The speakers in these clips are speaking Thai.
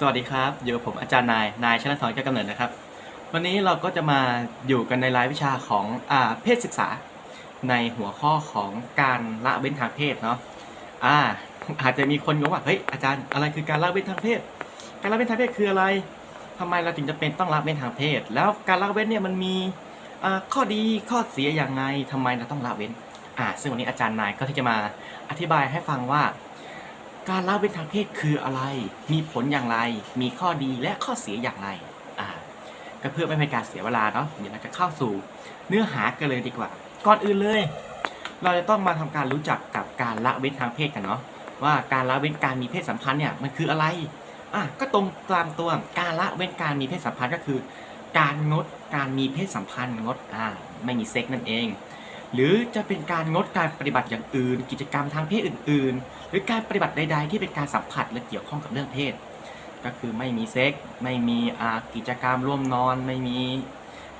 สวัสดีครับอยู่กับผมอาจารย์นาย นายชนะทรแก้วกำเนิดนะครับ วันนี้เราก็จะมาอยู่กันในรายวิชาของอ่าเพศศึกษา ในหัวข้อของการละเว้นทางเพศเนาะอ่าอาจจะมีคนงงว่าเฮ้ยอาจารย์อะไรคือการละเว้นทางเพศ การละเว้นทางเพศคืออะไรทำไมเราถึงจะเป็นต้องละเว้นทางเพศ แล้วการละเว้นเนี่ยมันมีข้อดีข้อเสียอย่างไงทำไมเราต้องละเว้นอ่าซึ่งวันนี้อาจารย์นายก็ที่จะมาอธิบายให้ฟังว่า การละเว้นทางเพศคืออะไร มีผลอย่างไร มีข้อดีและข้อเสียอย่างไรอ่าก็เพื่อไม่เป็นการเสียเวลาเนาะเดี๋ยวเราจะเข้าสู่เนื้อหากันเลยดีกว่า ก่อนอื่นเลย เราจะต้องมาทำการรู้จักกับการละเว้นทางเพศกันเนาะว่าการละเว้นการมีเพศสัมพันธ์เนี่ยมันคืออะไรอะก็ตรงตามตัวการละเว้นการมีเพศสัมพันธ์ก็คือ การงดการมีเพศสัมพันธ์งดอ่าไม่มีเซ็กนั่นเอง หรือจะเป็นการงดการปฏิบัติอย่างอื่น กิจกรรมทางเพศอื่น ๆ หรือการปฏิบัติใด ๆ ที่เป็นการสัมผัสและเกี่ยวข้องกับเรื่องเพศ ก็คือไม่มีเซ็กส์ไม่มีกิจกรรมร่วมนอนไม่มี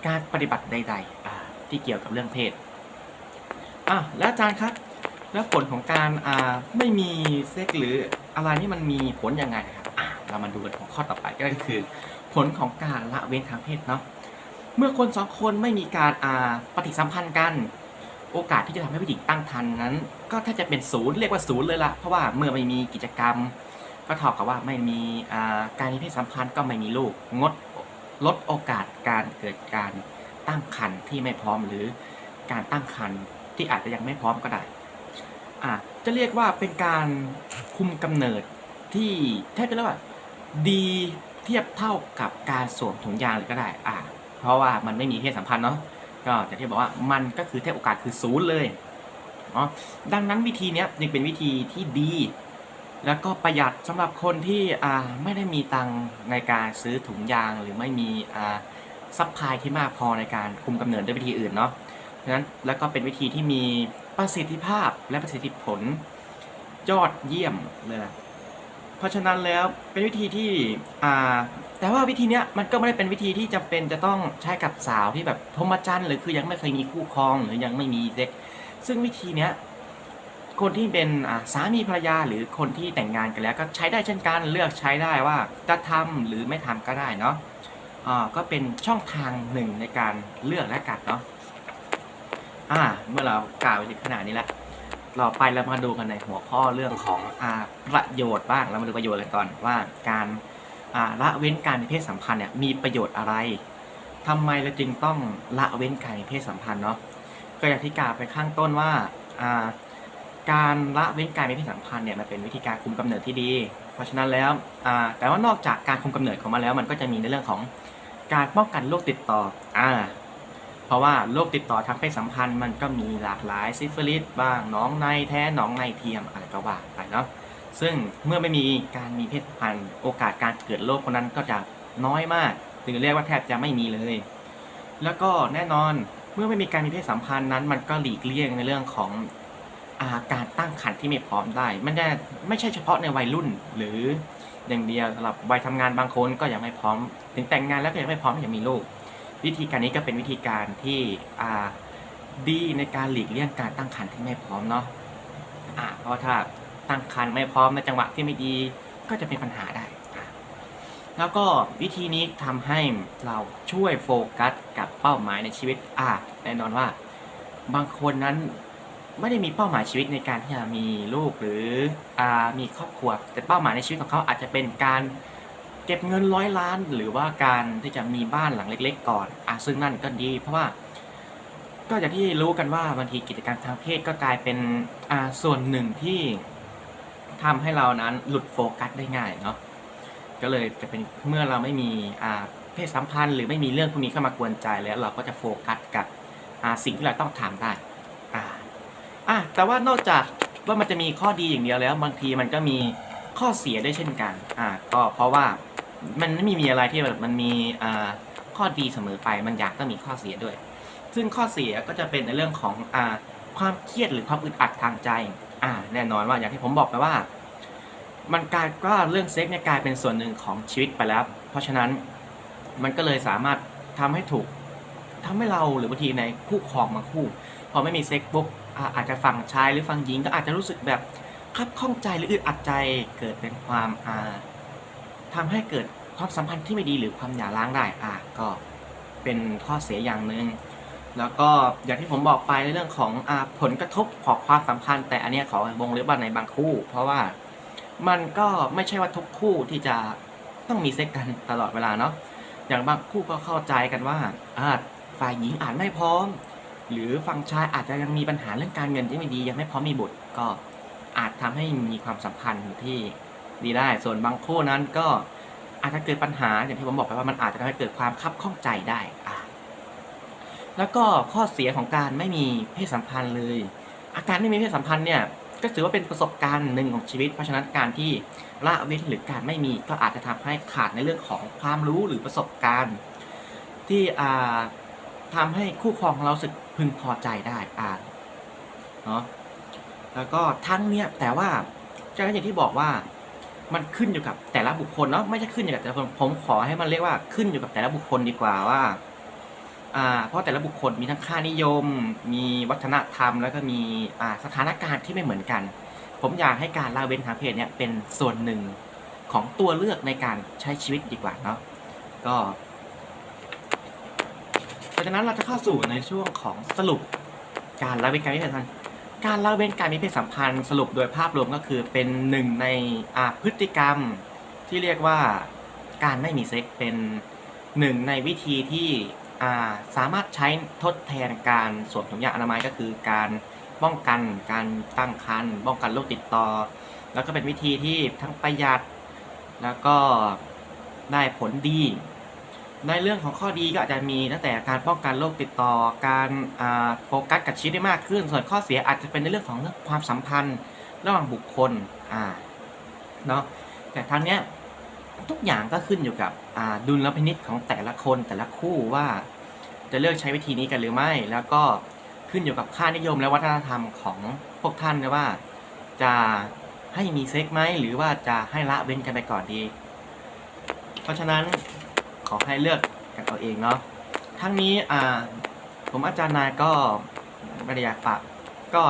การปฏิบัติใดๆที่เกี่ยวกับเรื่องเพศอะแล้วอาจารย์ครับแล้วผลของการอ่าไม่มีเซ็กส์หรืออะไรนี่มันมีผลยังไงครับอะเรามาดูกันของข้อต่อไปก็คือ ผลของการละเว้นทางเพศเนาะเมื่อคนสองคนไม่มีการอ่าปฏิสัมพันธ์กัน โอกาสที่จะทำให้ผู้หญิงตั้งครรภ์นั้น ก็ถ้าจะเป็นศูนย์เรียกว่าศูนย์เลยละเพราะว่าเมื่อไม่มีกิจกรรม ก็เท่ากับว่าไม่มีการมีเพศสัมพันธ์ก็ไม่มีลูกงดลดโอกาสการเกิดการตั้งครรภ์ที่ไม่พร้อมหรือการตั้งครรภ์ที่อาจจะยังไม่พร้อมก็ได้อ่าจะเรียกว่าเป็นการคุมกำเนิดที่แทบจะเรียกว่าดีเทียบเท่ากับการสวมถุงยางเลยก็ได้อ่าเพราะว่ามันไม่มีเพศสัมพันธ์เนาะ ก็อย่างที่บอกว่ามันก็คือแทบโอกาสคือศูนย์เลยเนาะดังนั้นวิธีนี้ยยังเป็นวิธีที่ดี แล้วก็ประหยัดสำหรับคนที่ไม่ได้มีตังในการซื้อถุงยางหรือไม่มีอ่าซัพพลายที่มากพอในการคุมกำเนิดด้วยวิธีอื่นเนาะฉะนั้นแล้วก็เป็นวิธีที่มีประสิทธิภาพและประสิทธิผลยอดเยี่ยมเลยนะ เพราะฉะนั้นแล้วเป็นวิธีที่อ่าแต่ว่าวิธีเนี้ยมันก็ไม่ได้เป็นวิธีที่จำเป็นจะต้องใช้กับสาวที่แบบพรหมจรรย์หรือคือยังไม่เคยมีคู่ครองหรือยังไม่มีเซ็กซึ่งวิธีเนี้ยคนที่เป็นอ่าสามีภรรยาหรือคนที่แต่งงานกันแล้ว ก็ใช้ได้เช่นกันเลือกใช้ได้ว่าจะทำหรือไม่ทำก็ได้เนาะอ่าก็เป็นช่องทางหนึ่งในการเลือกและกัดเนาะอ่าเมื่อเรากล่าวไปถึงขนาดนี้แล้ว เราไปเรามาดูกันในหัวข้อเรื่องของอาประโยชน์บ้างเรามาดูประโยชน์กันก่อนว่าการาละเว้นการมีเพศสัมพันธ์เนี่ยมีประโยชน์อะไรทำไมเราจึงต้องละเว้นการมีเพศสัมพันธ์เนาะก็อย่างที่กล่าวไปข้างต้นว่าาการละเว้นการมีเพศสัมพันธ์เนี่ยมันเป็นวิธีการคุมกำเนิดที่ดี เพราะฉะนั้นแล้วแต่ว่านอกจากการคุมกำเนิดของมันแล้ว มันก็จะมีในเรื่องของการป้องกันโรคติดต่ออ เพราะว่าโรคติดต่อทางเพศสัมพันธ์มันก็มีหลากหลายซิฟิลิสบ้างน้องในแท้น้องในเทียมอะไรก็ว่าไปเนาะซึ่งเมื่อไม่มีการมีเพศสัมพันธ์โอกาสการเกิดโรคคนนั้นก็จะน้อยมากถึงเรียกว่าแทบจะไม่มีเลย แล้วก็แน่นอนเมื่อไม่มีการมีเพศสัมพันธ์นั้น มันก็หลีกเลี่ยงในเรื่องของอาการตั้งครรภ์ที่ไม่พร้อมได้ไม่ได้ไม่ใช่เฉพาะในวัยรุ่น หรืออย่างเดียวสำหรับวัยทำงานบางคนก็ยังไม่พร้อม ถึงแต่งงานแล้วก็ยังไม่พร้อมที่จะมีลูก วิธีการนี้ก็เป็นวิธีการที่ดีในการหลีกเลี่ยงการตั้งครรภ์ที่ไม่พร้อมเนาะอ่าเพราะว่าถ้าตั้งครรภ์ไม่พร้อมในจังหวะที่ไม่ดีก็จะเป็นปัญหาได้ แล้วก็วิธีนี้ทำให้เราช่วยโฟกัสกับเป้าหมายในชีวิตอะแน่นอนว่า บางคนนั้นไม่ได้มีเป้าหมายชีวิตในการที่จะมีลูกหรืออ่ามีครอบครัว แต่เป้าหมายในชีวิตของเขาอาจจะเป็นการ เก็บเงินร้อยล้าน หรือว่าการที่จะมีบ้านหลังเล็ก ๆ ก่อนอะซึ่งนั่นก็ดี เพราะว่า ก็อย่างที่รู้กันว่าบางทีกิจกรรมทางเพศก็กลายเป็นอ่าส่วนหนึ่งที่ทำให้เรานั้นหลุดโฟกัสได้ง่ายเนาะก็เลยจะเป็นเมื่อเราไม่มีอ่าเพศสัมพันธ์ หรือไม่มีเรื่องพวกนี้เข้ามากวนใจแล้ว เราก็จะโฟกัสกับอ่าสิ่งที่เราต้องทำได้อ่าอะแต่ว่านอกจากว่ามันจะมีข้อดีอย่างเดียวแล้ว บางทีมันก็มีข้อเสียได้เช่นกันอ่าก็เพราะว่า มันไม่มีอะไรที่แบบมันมีอข้อดีเสมอไปมันอยากก็มีข้อเสียด้วย ซึ่งข้อเสียก็จะเป็นในเรื่องของอความเครียดหรือความอึดอัดทางใจ อ่า แน่นอนว่าอย่างที่ผมบอกไปว่า มันกลายก็เรื่องเซ็กเนี่ยกลายเป็นส่วนหนึ่งของชีวิตไปแล้ว เพราะฉะนั้นมันก็เลยสามารถทำให้ถูกทำให้เราหรือบางทีในคู่ครองบางคู่ พอไม่มีเซ็กปุ๊บอาอาจจะฝั่งชายหรือฝั่งหญิงก็อาจจะรู้สึกแบบคับข้องใจหรืออึดอัดใจเกิดเป็นความอ่า ทำให้เกิดความสัมพันธ์ที่ไม่ดีหรือความหย่าร้างได้อะก็เป็นข้อเสียอย่างหนึ่งแล้วก็อย่างที่ผมบอกไปในเรื่องของอผลกระทบของความสัมพันธ์ แต่อันนี้ขอวงเล็บว่าในบางคู่ เพราะว่ามันก็ไม่ใช่ว่าทุกคู่ที่จะต้องมีเซ็กกันตลอดเวลาเนาะอย่างบางคู่ก็เข้าใจกันว่าอ่าฝ่ายหญิงอาจไม่พร้อม หรือฝั่งชายอาจจะยังมีปัญหาเรื่องการเงินที่ไม่ดียังไม่พร้อมมีบุตรก็อาจทำให้มีความสัมพันธ์ที่ ดีได้ ส่วนบางคู่นั้นก็อาจจะเกิดปัญหาอย่างที่ผมบอกไปว่ามันอาจจะทำให้เกิดความคับข้องใจได้อะแล้วก็ข้อเสียของการไม่มีเพศสัมพันธ์เลย อาการไม่มีเพศสัมพันธ์เนี่ยก็ถือว่าเป็นประสบการณ์หนึ่งของชีวิต เพราะฉะนั้นการที่ละเว้นหรือการไม่มีก็อาจจะทำให้ขาดในเรื่องของความรู้หรือประสบการณ์ ที่อ่าทำให้คู่ครองของเราสึกพึงพอใจได้อ่าเนาะแล้วก็ทั้งเนี้ยแต่ว่าก็อย่างที่บอกว่า มันขึ้นอยู่กับแต่ละบุคคลเนาะไม่ใช่ขึ้นอยู่กับแต่ละคนผมขอให้มันเรียกว่าขึ้นอยู่กับแต่ละบุคคลดีกว่าว่าอ่า เพราะแต่ละบุคคลมีทั้งค่านิยม มีวัฒนธรรม แล้วก็มีอ่าสถานการณ์ที่ไม่เหมือนกัน ผมอยากให้การละเว้นทางเพศเนี่ยเป็นส่วนหนึ่งของตัวเลือกในการใช้ชีวิตดีกว่าเนาะก็เพราะฉะนั้นเราจะเข้าสู่ในช่วงของสรุปการละเว้นการมีเพศสัมพัน การละเว้นการมีเพศสัมพันธ์สรุปโดยภาพรวมก็คือเป็นหนึ่งในพฤติกรรมที่เรียกว่าการไม่มีเซ็กเป็นหนึ่งในวิธีที่สามารถใช้ทดแทนการสวมถุงยางอนามัยก็คือการป้องกันการตั้งครรภ์ป้องกันโรคติดต่อ แล้วก็เป็นวิธีที่ทั้งประหยัด แล้วก็ได้ผลดี ในเรื่องของข้อดีก็อาจจะมีตั้งแต่การป้องกันโรคติดต่อ การโฟกัสกับชีวิตได้มากขึ้น ส่วนข้อเสียอาจจะเป็นในเรื่องของเรื่องความสัมพันธ์ระหว่างบุคคลอ่าเนาะแต่ทั้งเนี้ยทุกอย่างก็ขึ้นอยู่กับดุลพินิจของแต่ละคนแต่ละคู่ว่า จะเลือกใช้วิธีนี้กันหรือไม่ แล้วก็ขึ้นอยู่กับค่านิยมและวัฒนธรรมของพวกท่านนะว่า จะให้มีเซ็กไหมหรือว่าจะให้ละเว้นกันไปก่อนดี เพราะฉะนั้น ขอให้เลือกกันเอาเองเนาะทั้งนี้อ่าผมอาจารย์นายก็ไม่ได้อยากฝาก ก็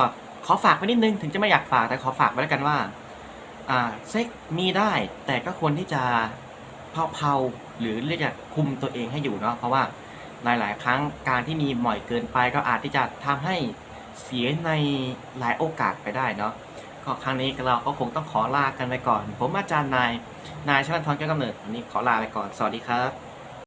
ขอฝากไว้นิดนึงถึงจะไม่อยากฝากแต่ขอฝากไว้แล้วกันว่าอ่าเซ็กมีได้แต่ก็ควรที่จะเผาๆหรือเรียกจะคุมตัวเองให้อยู่เนาะเพราะว่าหลาย ๆ ครั้งการที่มีบ่อยเกินไปก็อาจที่จะทำให้เสียในหลายโอกาสไปได้เนาะก็ครั้งนี้เราก็คงต้องขอลากันไปก่อน ผมอาจารย์นาย นายชลันทรแก้วกำเนิดวันนี้ขอลาไปก่อน สวัสดีครับ